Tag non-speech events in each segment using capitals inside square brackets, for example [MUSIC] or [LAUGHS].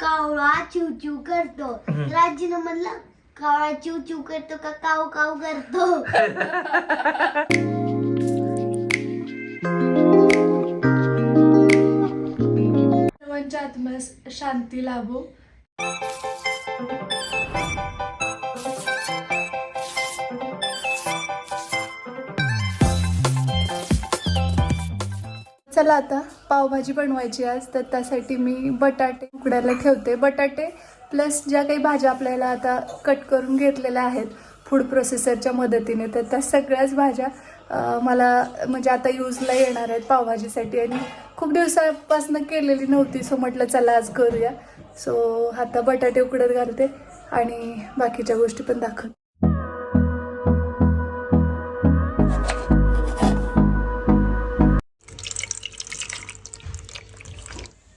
कावळा चिव चिव करतो. राजीनं म्हणलं कावळा चिव चिव करतो का काव काव करतो? सर्वांच्या आत्म्यास शांती लाभो. चला आता पावभाजी बनवायची आज तर त्यासाठी मी बटाटे उकडायला ठेवते. बटाटे प्लस ज्या काही भाज्या आपल्याला आता कट करून घेतलेल्या आहेत फूड प्रोसेसरच्या मदतीने तर त्या सगळ्याच भाज्या मला म्हणजे आता यूजला येणार आहेत पावभाजीसाठी. आणि खूप दिवसापासून केलेली नव्हती सो म्हटलं चला आज करूया. सो आता बटाटे उकडत घालते आणि बाकीच्या गोष्टी पण दाखवते.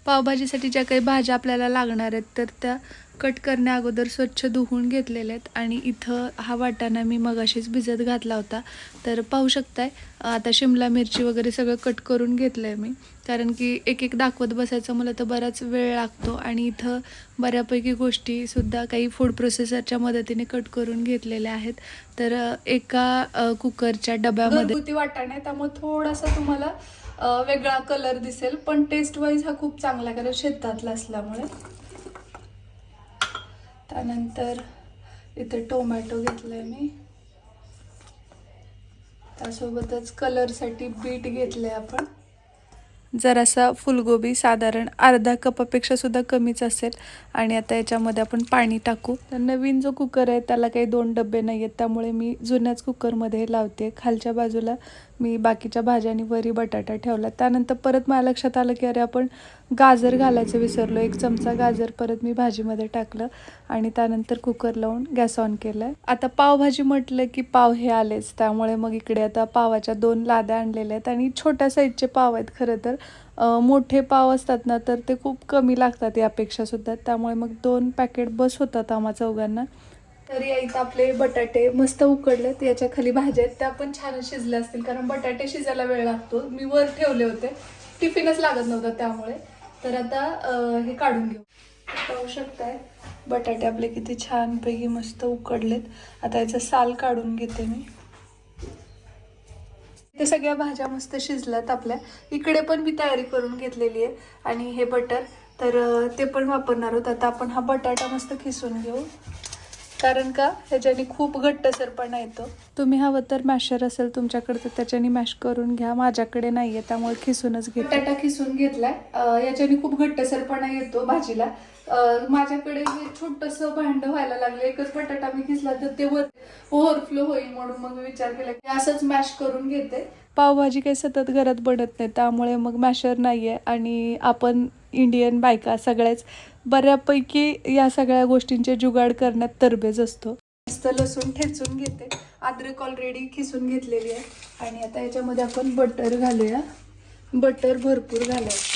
पावभाजीसाठी ज्या काही भाज्या आपल्याला लागणार आहेत तर त्या कट करण्या अगोदर स्वच्छ धुवून घेतलेल्या आहेत. आणि इथं हा वाटाणा मी मगाशीच भिजत घातला होता. तर पाहू शकताय आता शिमला मिरची वगैरे सगळं कट करून घेतलं आहे मी. कारण की एक एक दाखवत बसायचं मला तर बराच वेळ लागतो. आणि इथं बऱ्यापैकी गोष्टीसुद्धा काही फूड प्रोसेसरच्या मदतीने कट करून घेतलेल्या आहेत. तर एका कुकरच्या डब्यामध्ये वाटाणा आहे त्यामुळे थोडासा तुम्हाला वेगळा कलर दिसेल पण टेस्ट वाईज हा खूप चांगला आहे कारण शेतातला असल्यामुळे. त्यानंतर इथे टोमॅटो घेतलाय मी. त्यासोबतच कलरसाठी बीट घेतलंय आपण. जरासा फुलगोबी साधारण अर्धा कपापेक्षा सुद्धा कमीच असेल. आणि आता याच्यामध्ये आपण पाणी टाकू. तर नवीन जो कुकर आहे त्याला काही दोन डबे नाही आहेत. त्यामुळे मी जुन्याच कुकरमध्ये लावते. खालच्या बाजूला मी बाकीच्या भाज्या आणि वरी बटाटा ठेवला. त्यानंतर परत मला लक्षात आलं की अरे आपण गाजर घालायचं विसरलो. एक चमचा गाजर परत मी भाजीमध्ये टाकलं आणि त्यानंतर कुकर लावून गॅस ऑन केलाय आता पावभाजी म्हटलं की पाव हे आलेच. त्यामुळे मग इकडे आता पावाच्या दोन लाद्या आणलेल्या आहेत आणि छोट्या साईजचे पाव आहेत खरं तर. मोठे पाव असतात ना तर ते खूप कमी लागतात यापेक्षा सुद्धा. त्यामुळे मग दोन पॅकेट बस होतात आम्हा चौघांना. तर या इथं आपले बटाटे मस्त उकडलेत. याच्या खाली भाज्या आहेत. त्या पण छान शिजल्या असतील कारण बटाटे शिजायला वेळ लागतो. मी वर ठेवले होते. टिफिनच लागत नव्हता त्यामुळे. तर आता हे काढून घेऊ. पाहू शकताय बटाटे आपले किती छानपैकी मस्त उकडलेत. आता याचं साल काढून घेते मी. ते सगळ्या भाज्या मस्त शिजल्यात आपल्या. इकडे पण मी तयारी करून घेतलेली आहे. आणि हे बटर तर ते पण वापरणार आहोत. आता आपण हा बटाटा मस्त खिसून घेऊ. कारण का? ह्याच्याने खूप घट्टसरपणा येतो. तुम्ही हवं तर मॅशर असेल तुमच्याकडे तर त्याच्याने मॅश करून घ्या. माझ्याकडे नाही आहे त्यामुळे खिसूनच घे बटाटा खिसून घेतलाय. याच्याने खूप घट्टसरपणा येतो भाजीला. माझ्याकडे हे छोटस भांड व्हायला लागलं. एकच बटाटा मी खिसला तर ते वर ओव्हरफ्लो होईल म्हणून मग विचार केला की असंच मॅश करून घेते. पावभाजी काही सतत घरात बनत नाही त्यामुळे मग मॅशर नाही आहे आणि आपण इंडियन बायका सगळ्याच बऱ्यापैकी या सगळ्या गोष्टींचे जुगाड करण्यात तरबेज असतो. मस्त लसूण ठेचून घेते. अद्रक ऑलरेडी खिसून घेतलेली आहे. आणि आता याच्यामध्ये आपण बटर घालूया. बटर भरपूर घालायचं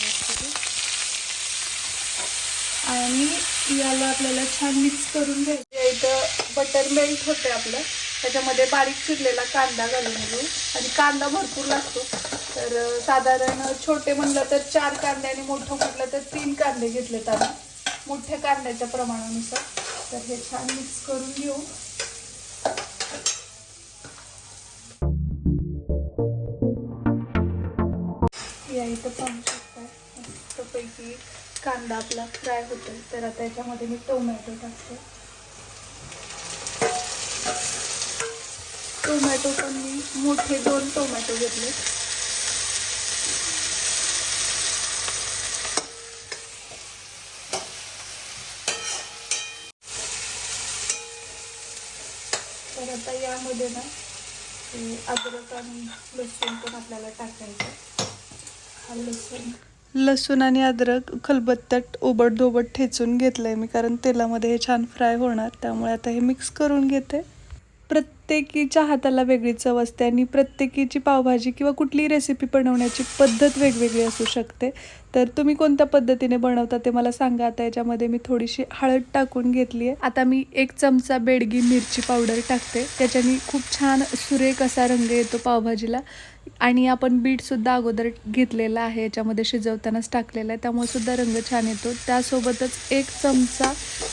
आणि याला आपल्याला छान मिक्स करून घ्यायचं इथं बटर मेल्ट होते आपलं. त्याच्यामध्ये बारीक चिरलेला कांदा घालून घेऊ. आणि कांदा भरपूर लागतो. तर साधारण छोटे म्हणलं तर चार कांदे आणि मोठं म्हटलं तर तीन कांदे घेतलेत आम्ही. मोठ्या कांद्याच्या प्रमाणानुसार. तर हे छान मिक्स करून घेऊ. या इथं पाहू शकता मस्तपैकी कांदा आपला फ्राय होतोय. तर आता याच्यामध्ये मी टोमॅटो टाकते. टोमॅटो पण मी मोठे दोन टोमॅटो घेतले. तर आता यामध्ये ना अद्रक आणि लसूण पण आपल्याला टाकायचं. हा लसूण. लसूण आणि अद्रक खलबत्त्यात ओबट दोबट ठेचून घेतलंय मी कारण तेलामध्ये हे छान फ्राय होणार त्यामुळे आता हे मिक्स करून घेते. प्रत्येकीच्या हाताला वेगळी चव असते आणि प्रत्येकीची पावभाजी किंवा कुठलीही रेसिपी बनवण्याची पद्धत वेगवेगळी असू शकते. तर तुम्ही कोणत्या पद्धतीने बनवता ते मला सांगा. आता याच्यामध्ये मी थोडीशी हळद टाकून घेतली आहे. आता मी एक चमचा बेडगी मिरची पावडर टाकते. त्याच्याने खूप छान सुरेख असा रंग येतो पावभाजीला. आणि आपण बीटसुद्धा अगोदर घेतलेला आहे. याच्यामध्ये शिजवतानाच टाकलेला आहे. त्यामुळे सुद्धा रंग छान येतो. त्यासोबतच एक चमचा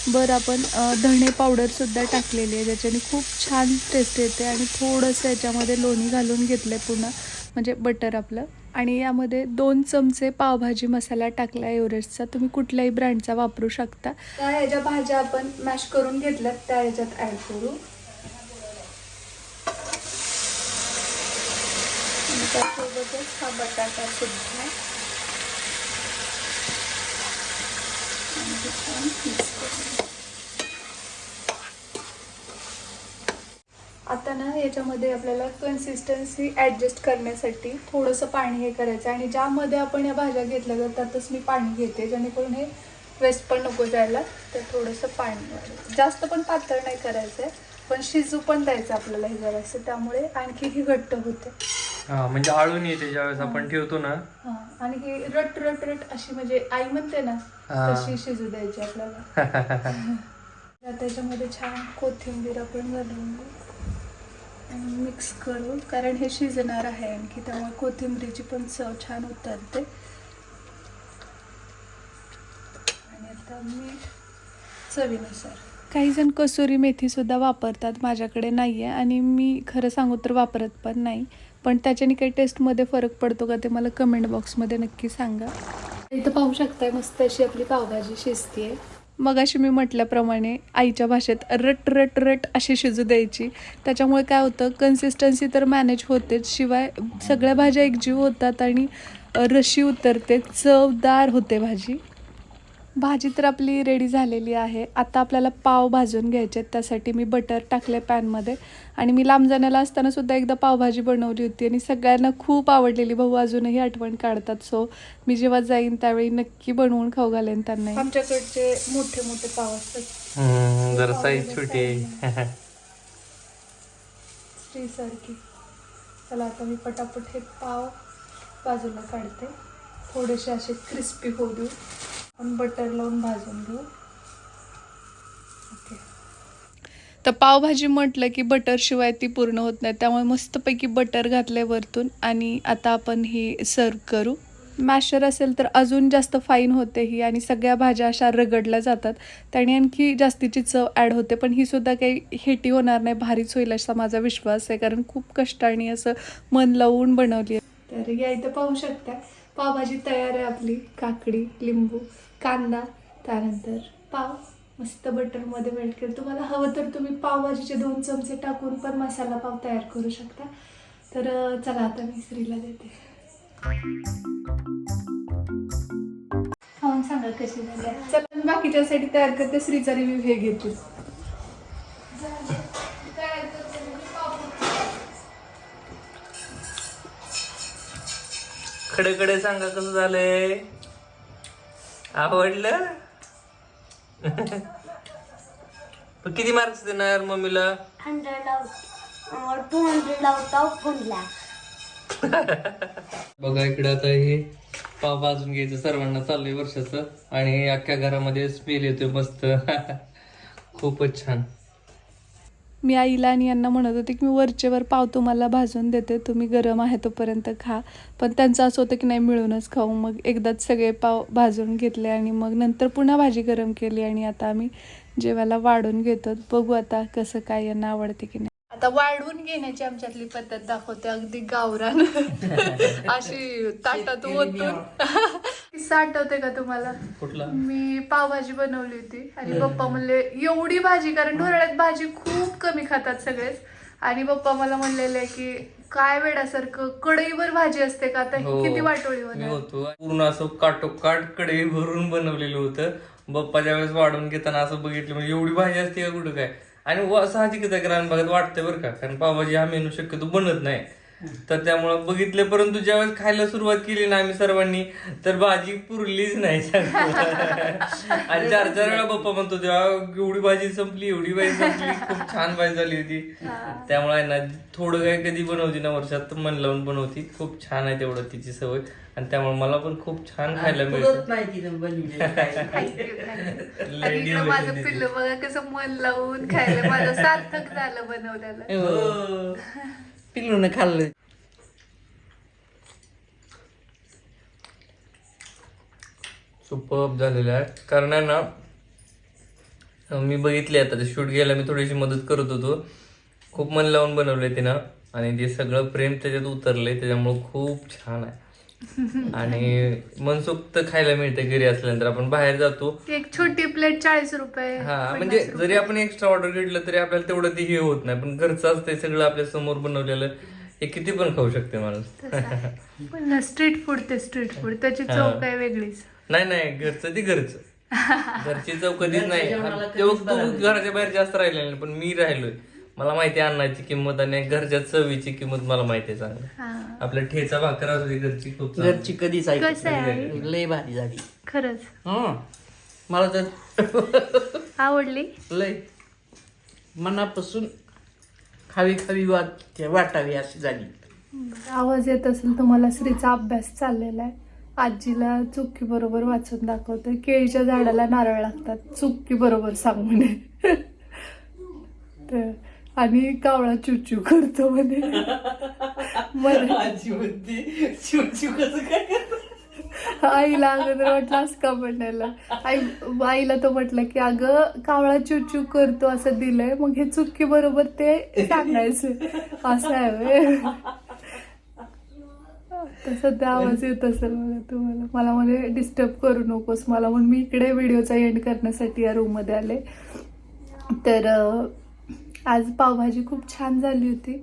बर आपण धणे पावडरसुद्धा टाकलेली आहे. ज्याच्याने खूप छान टेस्ट येते. आणि थोडंसं याच्यामध्ये लोणी घालून घेतलं आहे पुन्हा. म्हणजे बटर आपलं. आणि यामध्ये दोन चमचे पावभाजी मसाला टाकला आहे एव्हरेस्टचा. तुम्ही कुठल्याही ब्रँडचा वापरू शकता. त्या ह्याच्या भाज्या आपण मॅश करून घेतल्यात त्या ह्याच्यात ॲड करू. त्यासोबतच हा बटाटा सुद्धा. आणि छान mix करू. आता ना याच्यामध्ये आपल्याला कन्सिस्टन्सी ॲडजस्ट करण्यासाठी थोडंसं पाणी हे करायचं आहे. आणि ज्यामध्ये आपण या भाज्या घेतल्या जातात त्यातच मी पाणी घेते. जेणेकरून हे वेस्ट पण नको जायला. तर थोडंसं पाणी. जास्त पण पातळ नाही करायचं आहे पण शिजू पण द्यायचं आपल्याला हे जरासं. त्यामुळे आणखी ही घट्ट होते. हा म्हणजे आळून येते ज्यावेळेस आपण ठेवतो ना. हां आणि ही रट रट रट अशी म्हणजे आई म्हणते ना. तशी शिजू द्यायची आपल्याला. [LAUGHS] त्याच्यामध्ये छान कोथिंबीर आपण घालून घेऊ. आणि मिक्स करू कारण हे शिजणार आहे आणखी त्यामुळे कोथिंबरीची पण चव छान उतरते. आणि आता मीठ चवीनुसार. काही जण कसुरी मेथीसुद्धा वापरतात माझ्याकडे नाही आहे आणि मी खरं सांगू तर वापरत पण नाही. पण त्याच्याने काही टेस्टमध्ये फरक पडतो का ते मला कमेंट बॉक्समध्ये नक्की सांगा. इथं पाहू शकताय मस्त अशी आपली पावभाजी शिजते मग अशी मी म्हटल्याप्रमाणे आईच्या भाषेत रट रट रट अशी शिजू द्यायची. त्याच्यामुळे काय होतं कन्सिस्टन्सी तर मॅनेज होतेच. शिवाय सगळ्या भाज्या एकजीव होतात आणि रशी उतरते चवदार होते भाजी. भाजी तर आपली रेडी झालेली आहे. आता आपल्याला पाव भाजून घ्यायचे आहेत. त्यासाठी मी बटर टाकले पॅनमध्ये आणि मी लांब जाण्याला असताना सुद्धा एकदा पावभाजी बनवली होती. आणि सगळ्यांना खूप आवडलेली. भाऊ अजूनही आठवण काढतात. सो मी जेव्हा जाईन त्यावेळी नक्की बनवून खाऊ घालेन त्यांना आमच्याकडचे मोठे मोठे पाव असतात. हम्म, जरा साईज छोटी आहे. स्त्रीसारखी चला आता मी पटापट हे पाव बाजूला काढते. थोडेसे असे क्रिस्पी होऊ देऊ. आपण बटर लावून भाजून घेऊ. ओके. तर पावभाजी म्हटलं की बटर शिवाय ती पूर्ण होत नाही त्यामुळे मस्तपैकी बटर घातले वरतून आणि आता आपण ही सर्व करू. मॅशर असेल तर अजून जास्त फाईन होते ही आणि सगळ्या भाज्या अशा रगडल्या जातात. त्याने आणखी जास्तीची चव ॲड होते पण ही सुद्धा काही हेटी होणार नाही भारीच होईल असा माझा विश्वास आहे कारण खूप कष्टाने असं मन लावून बनवली आहे. तर या इथं पाहू शकता पावभाजी तयार आहे आपली काकडी लिंबू. कांदा त्यानंतर पाव. मस्त बटरमध्ये मेल्ट केलं. तुम्हाला हवं तर तुम्ही पावभाजीचे दोन चमचे टाकून पण मसाला पाव तयार करू शकता. तर चला आता मी स्त्रीला देते. खाऊन सांगा कशी झाली? चला मी बाकीच्यासाठी तयार करते. श्रीचा रिव्ह्यू हे घेते. खडे खडे सांगा कसं झालंय? आवडलं? पण किती मार्क्स देणार मम्मीला? Hundred out two hundred out of one lakh बघा इकडे आता हे पाव भाजून घ्यायचं सर्वांना चाललंय वर्षाचं. आणि अख्ख्या घरामध्ये स्मेल येतोय मस्त. [LAUGHS] खूपच छान. मी आईला आणि यांना म्हणत होते की मी वरचेवर पाव तुम्हाला भाजून देते तुम्ही गरम आहे तोपर्यंत खा. पण त्यांचं असं होतं की नाही मिळूनच खाऊ. मग एकदाच सगळे पाव भाजून घेतले आणि मग नंतर पुन्हा भाजी गरम केली आणि आता आम्ही जेवायला वाढून घेतो. बघू आता कसं काय यांना आवडते की नाही. आता वाढवून घेण्याची आमच्यातली पद्धत दाखवते अगदी गावरान. [LAUGHS] अशी ताटात ओतून. [LAUGHS] किस्सा आठवते का तुम्हाला? कुठला? मी पावभाजी बनवली होती आणि पप्पा म्हणले एवढी भाजी कारण ढोरळ्यात भाजी खूप कमी खातात सगळेच. आणि पप्पा मला म्हणलेले की काय वेडासारखं कढईवर भाजी असते का आता? ही. किती वाटोळी होतो. पूर्ण असं काटोकाटकडे भरून बनवलेलं होतं. बप्पा ज्यावेळेस वाढून घेताना असं बघितलं म्हणजे एवढी भाजी असते का कुठं काय? आणि व- साहजिकच आहे ग्रामीण भागात वाटते बरं का कारण पावभाजी हा मेनू शक्यतो बनत नाही. तर त्यामुळं बघितले परंतु ज्यावेळेस खायला सुरुवात केली ना आम्ही सर्वांनी तर भाजी पुरलीच नाही आणि चार चार वेळा पप्पा म्हणतो तेव्हा एवढी भाजी संपली एवढी भाजी संपली खूप छान भाजी झाली होती. त्यामुळे आहे ना थोडं काय कधी बनवती ना वर्षात तर मन लावून बनवती. खूप छान आहे तेवढं तिची सवय. आणि त्यामुळे मला पण खूप छान खायला मिळतं. नाही [LAUGHS] माझं पिल्लू बघा कसं मन लावून खायला माझं सार्थक झालं बनवल्याला. हो. पिल्लूनं खाल्लं. सुपर झालेलं आहे. कारण आहे ना मी बघितले आता ते शूट घ्यायला मी थोडीशी मदत करत होतो. खूप मन लावून बनवलंय तिनं. आणि ते सगळं प्रेम त्याच्यात उतरले त्याच्यामुळे खूप छान आहे. आणि मनसोक्त खायला मिळते घरी असल्यानंतर. आपण बाहेर जातो. ती एक छोटी प्लेट चाळीस रुपये हा म्हणजे जरी आपण एक्स्ट्रा ऑर्डर घेतलं तरी आपल्याला तेवढं ते हे होत नाही. पण घरचं असतंय सगळं आपल्यासमोर बनवलेलं हे किती पण खाऊ शकते माणूस. पण स्ट्रीट फूड ते स्ट्रीट फूड त्याची चव काय वेगळीच. नाही नाही घरचं ती घरचं. [LAUGHS] घरची चव कधीच नाही. तेव्हा तू घराच्या बाहेर जास्त राहिलेला नाही पण मी राहिलोय. मला माहिती आहे अन्नाची किंमत आणि घरच्या चवीची किंमत मला माहिती आहे चांगली. हा. आपल्या ठेचा भाकर असू दे घरची खूप चांगली. घरची कधीच कसं आहे? नाही. लय भारी झाली. खरंच. हं. मला तर आवडली? लय. मनापासून खावी खावी वाट वाटावी अशी झाली. आवाज येत असेल तुम्हाला श्रीचा अभ्यास चाललेला आहे. आजीला चुक्की बरोबर वाचून दाखवते केळीच्या झाडाला नारळ लागतात. चुक्की बरोबर सांग म्हणे [LAUGHS] तर आणि कावळा चुचू करतो म्हणे. म्हणे. आजी म्हणते कसं काय करतं? आईला अगोदर वाटलं असं का म्हणायला? आई आईला तो म्हटलं की अगं कावळा चुचू करतो असं दिलंय मग हे चुक्की बरोबर ते सांगायचं. असं आहे व्हय. तर सध्या आवाज येत असेल मला तुम्हाला. मला म्हणे डिस्टर्ब करू नकोस. मला म्हणून मी इकडे व्हिडिओचा एंड करण्यासाठी या रूममध्ये आले. तर अं, आज पावभाजी खूप छान झाली होती.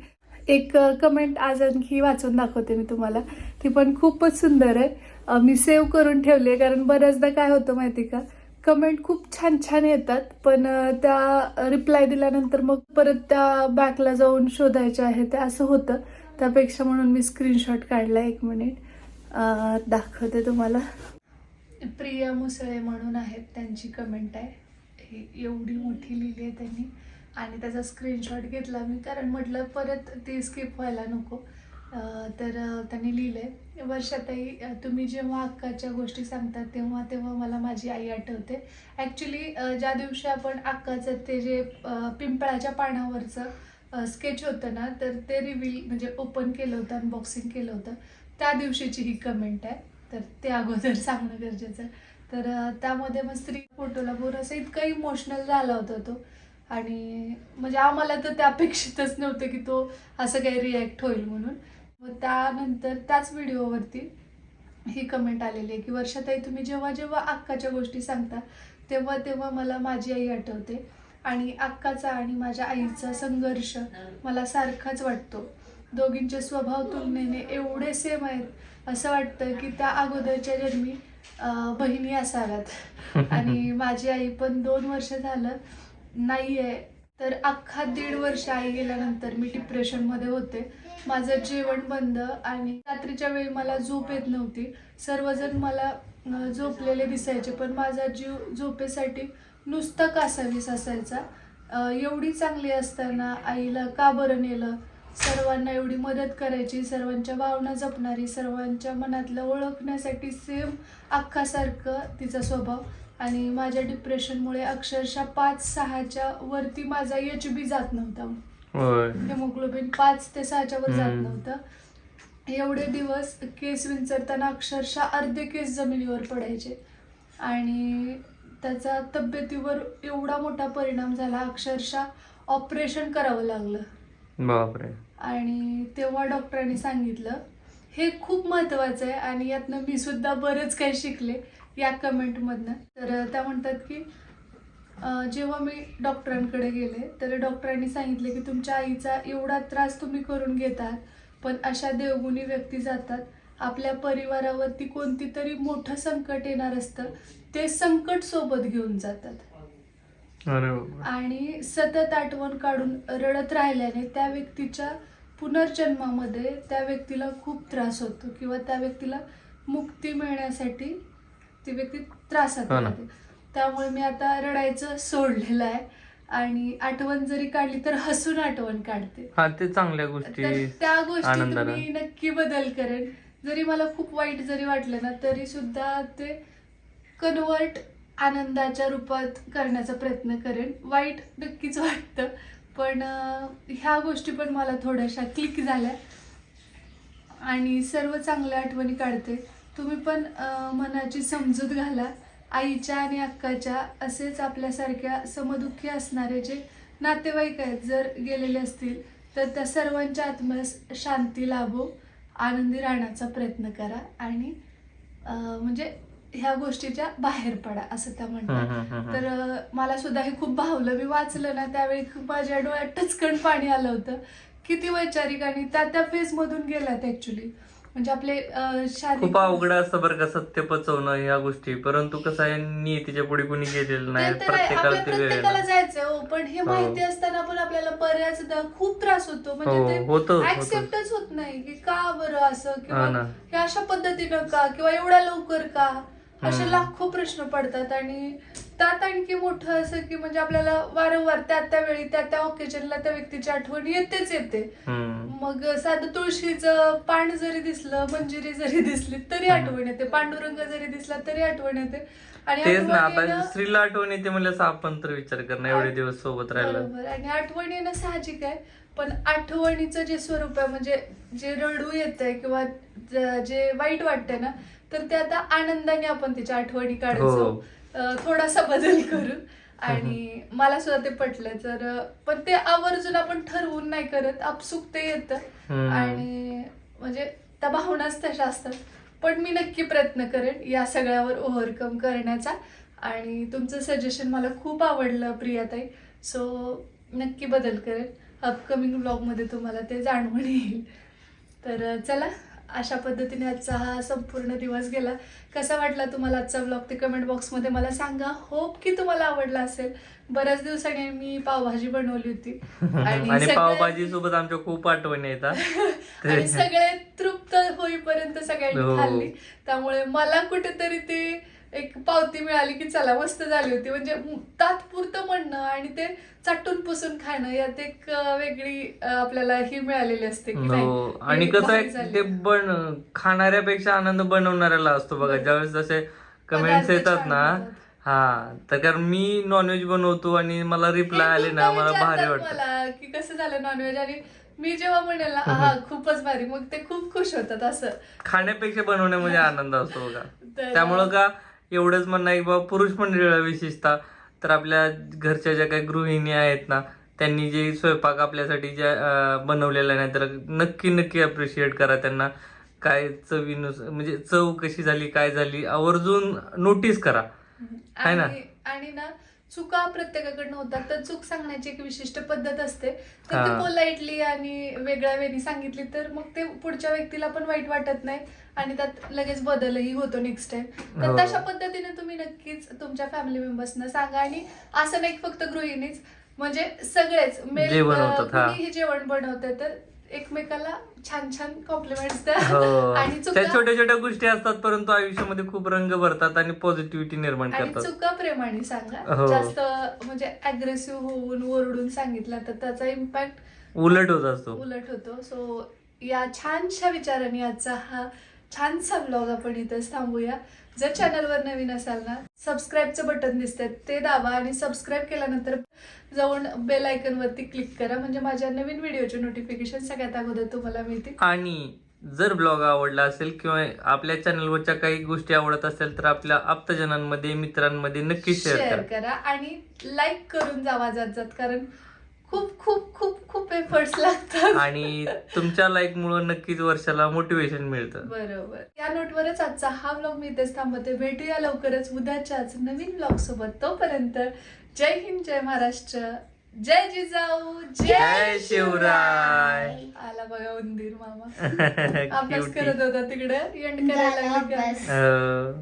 एक कमेंट आज आणखी वाचून दाखवते मी तुम्हाला. ती पण खूपच सुंदर आहे. मी सेव्ह करून ठेवली आहे कारण बऱ्याचदा काय होतं माहिती का? कमेंट खूप छान छान येतात पण त्या रिप्लाय दिल्यानंतर मग परत त्या बॅकला जाऊन शोधायच्या आहे ते असं होतं. त्यापेक्षा म्हणून मी स्क्रीनशॉट काढला एक मिनिट दाखवते तुम्हाला. प्रिया मुसळे म्हणून आहेत त्यांची कमेंट आहे. ही एवढी मोठी लिहिली आहे त्यांनी. आणि त्याचा स्क्रीनशॉट घेतला मी कारण म्हटलं परत ती स्किप व्हायला नको. तर त्यांनी लिहिलं आहे वर्षाताई तुम्ही जेव्हा अक्काच्या गोष्टी सांगतात तेव्हा तेव्हा मला माझी आई आठवते. ॲक्च्युली ज्या दिवशी आपण अक्काचं ते जे पिंपळाच्या पानावरचं स्केच होतं ना तर ते रिव्हील म्हणजे ओपन केलं होतं अनबॉक्सिंग केलं होतं. त्या दिवशीची ही कमेंट आहे. तर ते अगोदर सांगणं गरजेचं आहे. तर त्यामध्ये मग स्त्री फोटोला बोर असं इतकं इमोशनल झाला होता तो. आणि म्हणजे आम्हाला तर ते अपेक्षितच नव्हतं की तो असं काही रिॲक्ट होईल म्हणून. मग त्यानंतर त्याच व्हिडिओवरती ही कमेंट आलेली आहे की वर्षाताई तुम्ही जेव्हा जेव्हा अक्काच्या गोष्टी सांगता तेव्हा तेव्हा मला माझी आई आठवते. आणि अक्काचा आणि माझ्या आईचा संघर्ष मला सारखाच वाटतो. दोघींचे स्वभाव तुलनेने एवढे सेम आहेत असं वाटतं की त्या अगोदरच्या जन्मी बहिणी असाव्यात. आणि [LAUGHS] माझी आई पण दोन वर्ष झालं नाही आहे तर अख्खा दीड वर्ष आई गेल्यानंतर मी डिप्रेशनमध्ये होते. माझं जेवण बंद आणि रात्रीच्या वेळी मला झोप येत नव्हती. सर्वजण मला झोपलेले दिसायचे पण माझा जीव झोपेसाठी नुसतं कासावीस असायचा. एवढी चांगली असताना आईला का बरं नेलं? सर्वांना एवढी मदत करायची सर्वांच्या भावना जपणारी सर्वांच्या मनातलं ओळखण्यासाठी सेम अख्खासारखं तिचा स्वभाव. आणि माझ्या डिप्रेशनमुळे अक्षरशः पाच सहाच्या वरती माझा एच बी जात नव्हता. हेमोग्लोबिन पाच ते सहाच्या वर जात. नव्हतं. एवढे दिवस केस विंचरताना अक्षरशः अर्धे केस जमिनीवर पडायचे. आणि त्याचा तब्येतीवर एवढा मोठा परिणाम झाला अक्षरशः ऑपरेशन करावं लागलं. बापरे. आणि तेव्हा डॉक्टरांनी सांगितलं हे खूप महत्त्वाचं आहे आणि यातनं मी सुद्धा बरंच काही शिकले. या कमेंटमधनं. तर त्या म्हणतात की जेव्हा मी डॉक्टरांकडे गेले तर डॉक्टरांनी सांगितले की तुमच्या आईचा एवढा त्रास तुम्ही करून घेतात पण अशा देवगुणी व्यक्ती जातात. आपल्या परिवारावरती कोणती तरी मोठं संकट येणार असतं ते संकट सोबत घेऊन जातात. आणि सतत आठवण काढून रडत राहिल्याने त्या व्यक्तीच्या पुनर्जन्मामध्ये त्या व्यक्तीला खूप त्रास होतो किंवा त्या व्यक्तीला मुक्ती मिळण्यासाठी ती व्यक्ती त्रासात हो ना. त्यामुळे मी आता रडायचं सोडलेलं आहे. आणि आठवण जरी काढली तर हसून आठवण काढते. हा ते चांगल्या तर गोष्टी त्या गोष्टीत. मी नक्की बदल करेन. जरी मला खूप वाईट जरी वाटलं ना तरी सुद्धा ते कन्वर्ट आनंदाच्या रूपात करण्याचा प्रयत्न करेन. वाईट नक्कीच वाटतं. पण अं, ह्या गोष्टी पण मला थोड्याशा क्लिक झाल्या. आणि सर्व चांगल्या आठवणी काढते. तुम्ही पण मनाची समजूत घाला. आईच्या आणि अक्काच्या असेच आपल्यासारख्या समदुःखी असणारे जे नातेवाईक आहेत जर गेलेले असतील तर त्या सर्वांच्या आत्म्यास शांती लाभो आनंदी राहण्याचा प्रयत्न करा आणि म्हणजे ह्या गोष्टीच्या बाहेर पडा असं त्या म्हणतात. तर मला सुद्धा हे खूप भावलं. मी वाचलं ना त्यावेळी माझ्या डोळ्यात टचकन पाणी आलं होतं. किती वैचारिक आणि त्या त्या फेज मधून गेल्यात ऍक्च्युली म्हणजे आपले अं, शारीरिक खूप अवघड असतं बरं का सत्य पचवणं ह्या गोष्टी परंतु कसं आहे नियतीच्या पुढे कुणी गेलेलं नाही ते तर आहे, प्रत्येकाला आपल्या ते प्रत्येकाला जायचंय हो पण हे हो. माहिती असताना पण आपल्याला बऱ्याचदा खूप त्रास होतो हो म्हणजे होतं ते होतं. ऍक्सेप्टच होत नाही की का बरं असं हा किंवा ना. हे अशा पद्धतीनं का किंवा एवढ्या लवकर का असे हम्म. लाखो प्रश्न पडतात आणि त्यात आणखी मोठं असं की म्हणजे आपल्याला वारंवार त्या त्या वेळी त्या त्या ओकेजनला त्या व्यक्तीची आठवण येतेच येते हम्म. मग साधं तुळशीचं पान जरी दिसलं मंजिरी जरी दिसली तरी. आठवण येते. पांडुरंग जरी दिसला तरी आठवण येते. आणि तेच ना आठवण आता आठवण येते म्हणजे आपण तर विचार करणं एवढे दिवस सोबत राहिलं. आणि आठवण येणं साहजिक आहे पण आठवणीचं जे स्वरूप आहे म्हणजे जे रडू येत आहे किंवा ज- वाईट वाटतंय ना तर ते आता आनंदाने आपण त्याच्या आठवणी काढायचो. हो. थोडासा बदल करून आणि मला सुद्धा ते पटलं. तर पण ते आवर्जून आपण ठरवून नाही करत. आपसुक ते येतं. आणि म्हणजे त्या भावनाच तशा असतात. पण मी नक्की प्रयत्न करेन या सगळ्यावर ओव्हरकम करण्याचा. आणि तुमचं सजेशन मला खूप आवडलं प्रियाताई. सो नक्की बदल करेन अपकमिंग ब्लॉगमध्ये तुम्हाला ते जाणवून येईल. तर चला अशा पद्धतीने आजचा हा संपूर्ण दिवस गेला. कसा वाटला तुम्हाला आजचा ब्लॉग ते कमेंट बॉक्समध्ये मला सांगा. होप की तुम्हाला आवडला असेल. बऱ्याच दिवसांनी मी पावभाजी बनवली होती. [LAUGHS] आणि पावभाजी सोबत आमच्या खूप आठवणी येतात [LAUGHS] आणि सगळे तृप्त होईपर्यंत सगळ्यांनी हो. खाल्ली. त्यामुळे मला कुठेतरी ती एक पावती मिळाली की चला मस्त झाली होती. म्हणजे तात्पुरतं म्हणणं आणि ते चाटून पुसून खाणं यात एक वेगळी आपल्याला ही मिळालेली असते हो. आणि कसं आहे. ते बन खाणाऱ्यापेक्षा आनंद बनवणाऱ्याला असतो बघा. हो. ज्यावेळेस जसे कमेंट्स येतात ना. हा तर कारण मी नॉनव्हेज बनवतो आणि मला रिप्लाय आले ना मला भारी वाटतं. की कसं झालं नॉनव्हेज आणि मी जेव्हा म्हणेल ना हा खूपच भारी. मग ते खूप खुश होतात असं. खाण्यापेक्षा बनवण्यामध्ये आनंद असतो बघा. त्यामुळं का एवढंच म्हणणं आहे की बाबा पुरुष मंडळीला विशेषतः तर आपल्या घरच्या ज्या काही गृहिणी आहेत ना त्यांनी जे स्वयंपाक आपल्यासाठी ज्या बनवलेला नाही तर नक्की नक्की अप्रिशिएट करा त्यांना. काय चवीनुस म्हणजे चव कशी झाली काय झाली आवर्जून नोटीस करा. आहे ना? आणि ना चुका प्रत्येकाकडनं होतात. तर चूक सांगण्याची एक विशिष्ट पद्धत असते. तर ते. पोलाइटली आणि वेगळ्या वेळी सांगितली तर मग ते पुढच्या व्यक्तीला पण वाईट वाटत नाही. आणि त्यात लगेच बदलही होतो नेक्स्ट टाइम तर हो. तशा पद्धतीने तुम्ही नक्कीच तुमच्या फॅमिली मेंबर्सना सांगा आणि असं नाही फक्त गृहिणीच म्हणजे सगळेच मेल हा. जेवण बनवते तर एकमेकाला छान छान कॉम्प्लिमेंट्स द्या. हो. [LAUGHS] आणि छोट्या छोट्या गोष्टी असतात परंतु आयुष्यामध्ये खूप रंग भरतात आणि पॉझिटिव्हिटी निर्माण करतात. चुका प्रेमाने सांगा. हो. जास्त म्हणजे अग्रेसिव्ह होऊन ओरडून सांगितलं तर त्याचा इम्पॅक्ट उलट होत असतो. उलट होतो. सो या छानशा विचारांनी आजचा हा छानसा ब्लॉग आपण इथंच थांबूया. जर चॅनलवर नवीन असाल ना सबस्क्राईबचं बटन दिसतंय ते दाबा आणि सबस्क्राईब केल्यानंतर जाऊन बेल आयकन वरती क्लिक करा. म्हणजे माझ्या नवीन व्हिडिओचे नोटिफिकेशन सगळ्यात अगोदर तुम्हाला मिळतील. आणि जर ब्लॉग आवडला असेल किंवा आपल्या चॅनलवरच्या काही गोष्टी आवडत असेल तर आपल्या आप्तजनांमध्ये मित्रांमध्ये नक्की शेअर करा. आणि लाईक करून जावा जात जात. कारण खूप खूप खूप खूप एफर्ट्स लागतात. आणि तुमच्या लाईक मुळे नक्कीच वर्षाला मोटिवेशन मिळतं. बरोबर. या नोटवरच आजचा हा ब्लॉग मी इथेच थांबवते. भेटूया लवकरच. उद्याच्याच नवीन ब्लॉग सोबत. तोपर्यंत जय हिंद जय महाराष्ट्र. जय जिजाऊ. जय शिवराय. आला बघा उंदीर मामा. [LAUGHS] अभ्यास. करत होता तिकडे. एंड करायला झाला लागली का? अभ्यास. अं,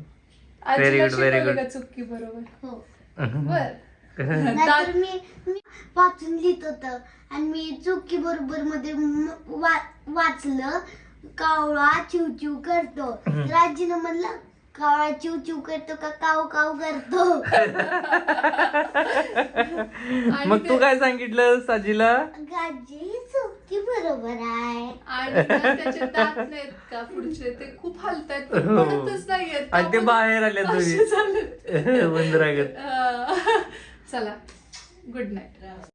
आजीला Very good, very शिकवलं good. का चुक्की बरोबर? हो. बर. नाहीतर मी मी वाचून लिहित होत. आणि मी चुकी बरोबर मध्ये म- वा- वाचलं. कावळा चिव चिव करतो. तर आजीनं म्हणलं कावळा चिव चिव करतो का काव काव करतो? [LAUGHS] मग तू काय सांगितलं साजीला? आजी चुकी बरोबर आहे. आणि ना त्याचे दात नाहीत का पुढचे? ते खूप हलतायत. पण हो. पडतच नाहीयेत. आणि ते बाहेर आले असे झालेत. तुम्ही बंद रागत अं, चला गुड नाईट